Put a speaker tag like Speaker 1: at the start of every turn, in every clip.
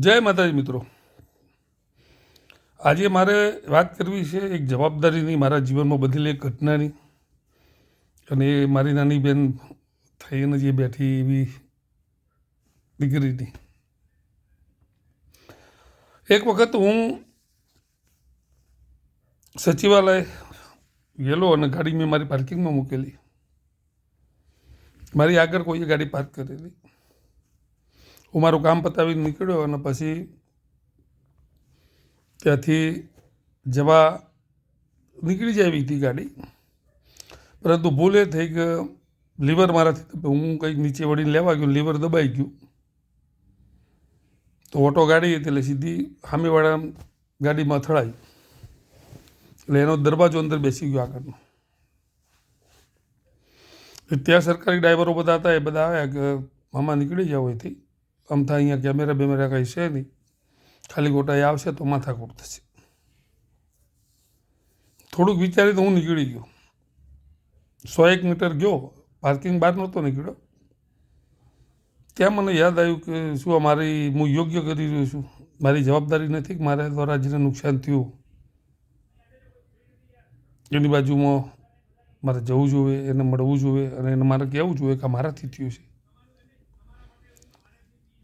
Speaker 1: જય માતાજી મિત્રો. આજે મારે વાત કરવી છે એક જવાબદારીની, મારા જીવનમાં બદલેલી એક ઘટનાની. અને મારી નાની બેન થઈને જે બેઠી એવી દીકરીની. એક વખત હું સચિવાલય ગયેલો અને ગાડી મેં મારી પાર્કિંગમાં મૂકેલી. મારી આગળ કોઈએ ગાડી પાર્ક કરેલી. હું મારું કામ પતાવીને નીકળ્યો અને પછી ત્યાંથી જવા નીકળી જાય એવી હતી ગાડી. પરંતુ ભૂલ એ થઈ કે લીવર મારાથી હું કંઈક નીચે વળીને લેવા ગયો, લીવર દબાઈ ગયું. તો ઓટો ગાડી હતી એટલે સીધી સામેવાળા ગાડીમાં અથડાઈ. એટલે એનો દરવાજો અંદર બેસી ગયો આગળનો. ત્યાં સરકારી ડ્રાઈવરો બધા હતા એ બધા આવ્યા કે મામા નીકળી જાવ અહીંથી. અમથા અહીંયા કેમેરા બેમેરા કંઈ છે નહીં. ખાલી ગોટા એ આવશે તો માથાકૂટ થશે. થોડુંક વિચારી તો હું નીકળી ગયો. સો એક મીટર ગયો પાર્કિંગ બહાર નહોતો નીકળ્યો. ત્યાં મને યાદ આવ્યું કે શું આ મારી, હું યોગ્ય કરી રહ્યો છું. મારી જવાબદારી નથી કે મારા દ્વારા જેને નુકસાન થયું. એની બાજુમાં મારે જવું જોઈએ એને મળવું જોઈએ અને એને મારે કહેવું જોઈએ કે મારાથી થયું છે.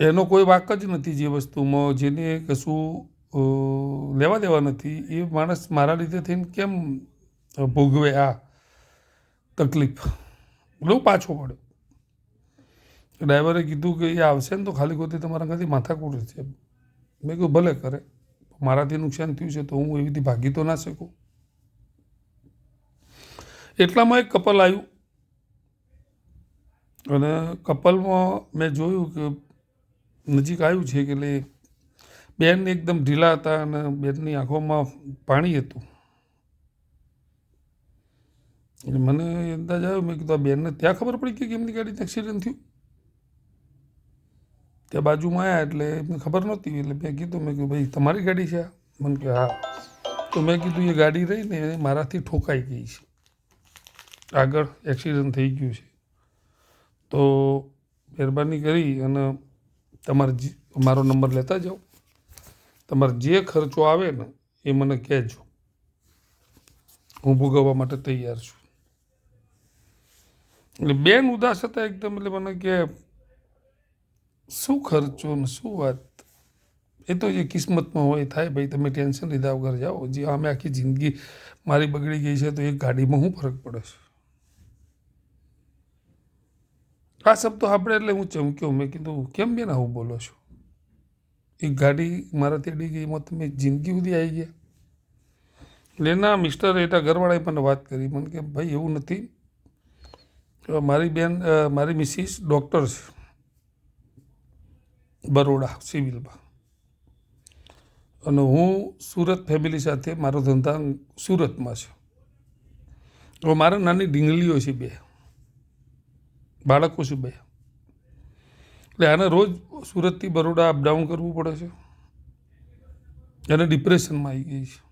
Speaker 1: એનો કોઈ વાક જ નથી જે વસ્તુમાં, જેને કશું લેવા દેવા નથી. એ માણસ મારા લીધે થઈને કેમ ભોગવે આ તકલીફ? બહુ પાછો પડ્યો. ડ્રાઈવરે કીધું કે એ આવશે ને તો ખાલી ખોટી તમારા ઘરથી માથાકૂટ છે મેં કહ્યું ભલે કરે. મારાથી નુકસાન થયું છે તો હું એવી રીતે ભાગી તો ના શકું. એટલામાં એક કપલ આવ્યું. અને કપલમાં મેં જોયું કે નજીક આવ્યું છે કે એટલે બેન એકદમ ઢીલા હતા અને બેનની આંખોમાં પાણી હતું. એટલે મને અંદાજ આવ્યો, મેં કીધું આ બેનને ત્યાં ખબર પડી કે એમની ગાડીને એક્સિડન્ટ થયું? ત્યાં બાજુમાં આવ્યા એટલે એમને ખબર નહોતી, એટલે મેં કીધું મેં કીધું, ભાઈ, તમારી ગાડી છે મને કે, હા. તો મેં કીધું, એ ગાડી રહી ને મારાથી ઠોકાઈ ગઈ છે. આગળ એક્સિડન્ટ થઈ ગયું છે. તો મહેરબાની કરી અને તમારે મારો નંબર લેતા જાઓ. તમારે જે ખર્ચો આવે ને એ મને કહેજો. હું ભોગવવા માટે તૈયાર છું. એટલે બેન ઉદાસ હતા એકદમ, એટલે મને કે, શું ખર્ચો ને શું વાત? એ તો જે કિસ્મતમાં હોય, થાય ભાઈ, તમે ટેન્શન લીધા વગર જાઓ. જે અમે આખી જિંદગી મારી બગડી ગઈ છે, તો એક ગાડીમાં હું ફરક પડે છે? આ શબ્દો આપણે એટલે હું ચમક્યો મેં કીધું, કેમ બેન આવું બોલો છો? એક ગાડી મારાથી અડી ગઈ, એમાં તમે જિંદગી સુધી આવી ગયા. એટલે ના, મિસ્ટર એટા ઘરવાળાએ મને વાત કરી. મને કે, ભાઈ, એવું નથી. મારી બેન મારી મિસિસ ડૉક્ટર છે, બરોડા સિવિલમાં. અને હું સુરત ફેમિલી સાથે, મારો ધંધા સુરતમાં છે. મારા નાની ડીંગલીઓ છે બે. બાળકો છે બે? એટલે આને રોજ સુરતથી બરોડા અપડાઉન કરવું પડે છે. અને ડિપ્રેશનમાં આવી ગઈ છે.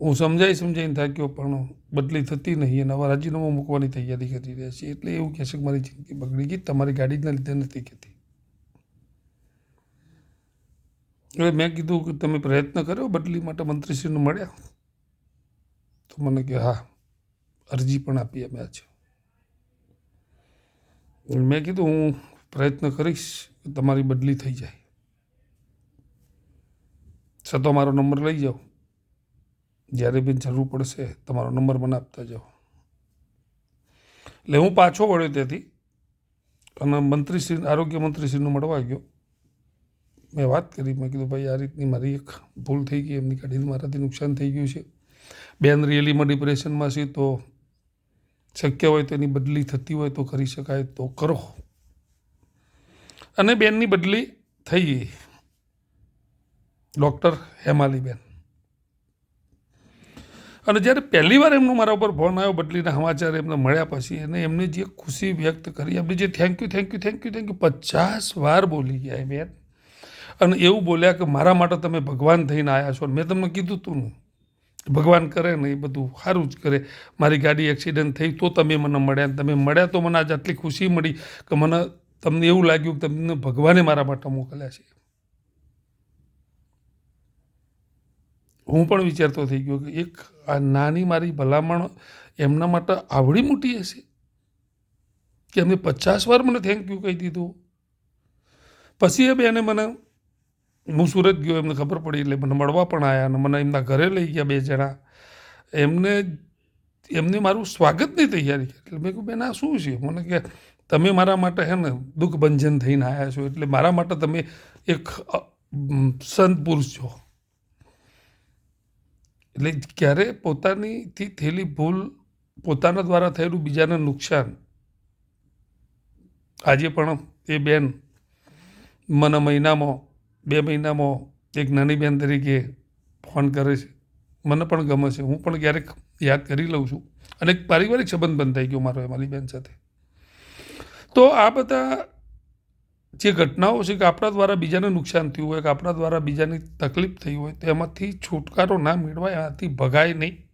Speaker 1: હું સમજાઈ સમજાઈને થાક્યો, પણ બદલી થતી નહીં. અને હવે રાજીનામું મૂકવાની તૈયારી કરી રહ્યા છે એટલે એવું કહે છે કે મારી જિંદગી બગડી ગઈ. તમારી ગાડીના લીધે નથી કહેતી. એટલે મેં કીધું કે તમે પ્રયત્ન કર્યો, બદલી માટે મંત્રીશ્રીને મળ્યા. તો મને કે હા, અરજી પણ આપી અમે આજે. મેં કીધું, હું પ્રયત્ન કરીશ તમારી બદલી થઈ જાય. છતાં મારો નંબર લઈ જાઓ. જ્યારે બી જરૂર પડશે, તમારો નંબર મને આપતા જાઓ. એટલે હું પાછો વળ્યો ત્યાંથી અને મંત્રીશ્રી આરોગ્ય મંત્રીશ્રીને મળવા ગયો. મેં વાત કરી, મેં કીધું, ભાઈ, આ રીતની મારી એક ભૂલ થઈ ગઈ, એમની ગાડીને મારાથી નુકસાન થઈ ગયું છે. બેન રિયલીમાં ડિપ્રેશનમાં છે, તો શક્ય હોય તો એની બદલી થતી હોય તો કરી શકાય તો કરો. અને બેનની બદલી થઈ. ડૉક્ટર હેમાલીબેન. અને જ્યારે પહેલી વાર એમનો મારા ઉપર ફોન આવ્યો બદલીના સમાચાર એમને મળ્યા પછી અને એમને જે ખુશી વ્યક્ત કરી, એમને જે thank you thank you thank you thank you પચાસ વાર બોલી ગયા બેન. અને એવું બોલ્યા કે મારા માટે તમે ભગવાન થઈને આવ્યા છો. મેં તમને કીધું તું ને. ભગવાન કરે ને એ બધું સારું જ કરે. મારી ગાડી એક્સિડન્ટ થઈ તો તમે મને મળ્યા તમે મળ્યા તો મને આજ આટલી ખુશી મળી કે મને તમને એવું લાગ્યું કે તમને ભગવાને મારા માટે મોકલ્યા છે. હું પણ વિચારતો થઈ ગયો કે એક આ નાની મારી ભલામણ એમના માટે આવડી મોટી હશે? કે એમને પચાસ વાર મને થેન્ક યુ કહી દીધું? પછી એ બેને મને હું સુરત ગયો, એમને ખબર પડી એટલે મને મળવા પણ આવ્યા અને મને એમના ઘરે લઈ ગયા બે જણા. એમને એમને મારું સ્વાગતની તૈયારી કરી. એટલે મેં કહ્યું બેન, આ શું છે? મને કે, તમે મારા માટે હે ને દુઃખ ભંજન થઈને આવ્યા છો, એટલે મારા માટે તમે એક સંત પુરુષ છો. એટલે ક્યારે પોતાનીથી થયેલી ભૂલ પોતાના દ્વારા થયેલું બીજાને નુકસાન? આજે પણ એ બેન, મને મહિનામાં બે મહિનામાં એક નાની બહેન તરીકે ફોન કરે છે. મને પણ ગમે છે. હું પણ ક્યારેક યાદ કરી લઉં છું. અને એક પારિવારિક સંબંધ બંધાઈ ગયો મારો મારી બેન સાથે. તો આ બધા જે ઘટનાઓ છે કે આપણા દ્વારા બીજાને નુકસાન થયું હોય, કે આપણા દ્વારા બીજાની તકલીફ થઈ હોય તો એમાંથી છુટકારો ના મેળવાય એનાથી ભગાય નહીં.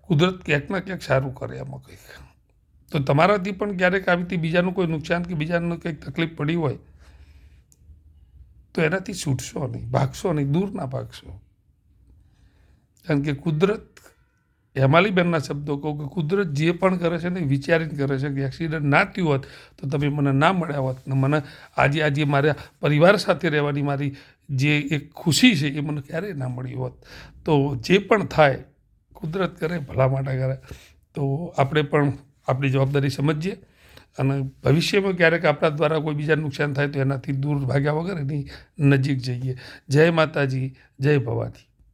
Speaker 1: કુદરત ક્યાંક ના ક્યાંક સારું કરે એમાં કંઈક. તો તમારાથી પણ ક્યારેક આવી બીજાનું કોઈ નુકસાન કે બીજાને કંઈક તકલીફ પડી હોય તો એનાથી છૂટશો નહીં, ભાગશો નહીં દૂર ના ભાગશો. કારણ કે કુદરત, હેમાલીબેનના શબ્દો કહું કે કુદરત જે પણ કરે છે ને, વિચારીને કરે છે કે એક્સિડન્ટ ના થયું હોત, તો તમે મને ના મળ્યા હોત. ને મને આજે આજે મારા પરિવાર સાથે રહેવાની મારી જે એક ખુશી છે એ મને ક્યારેય ના મળી હોત. તો જે પણ થાય, કુદરત કરે, ભલા માટે કરે, તો આપણે પણ આપણી જવાબદારી સમજીએ. અને ભવિષ્યમાં ક્યારેક આપણા દ્વારા કોઈ બીજાને નુકસાન થાય તો એનાથી દૂર ભાગ્યા વગર એની નજીક જઈએ. જય માતાજી, જય ભવાની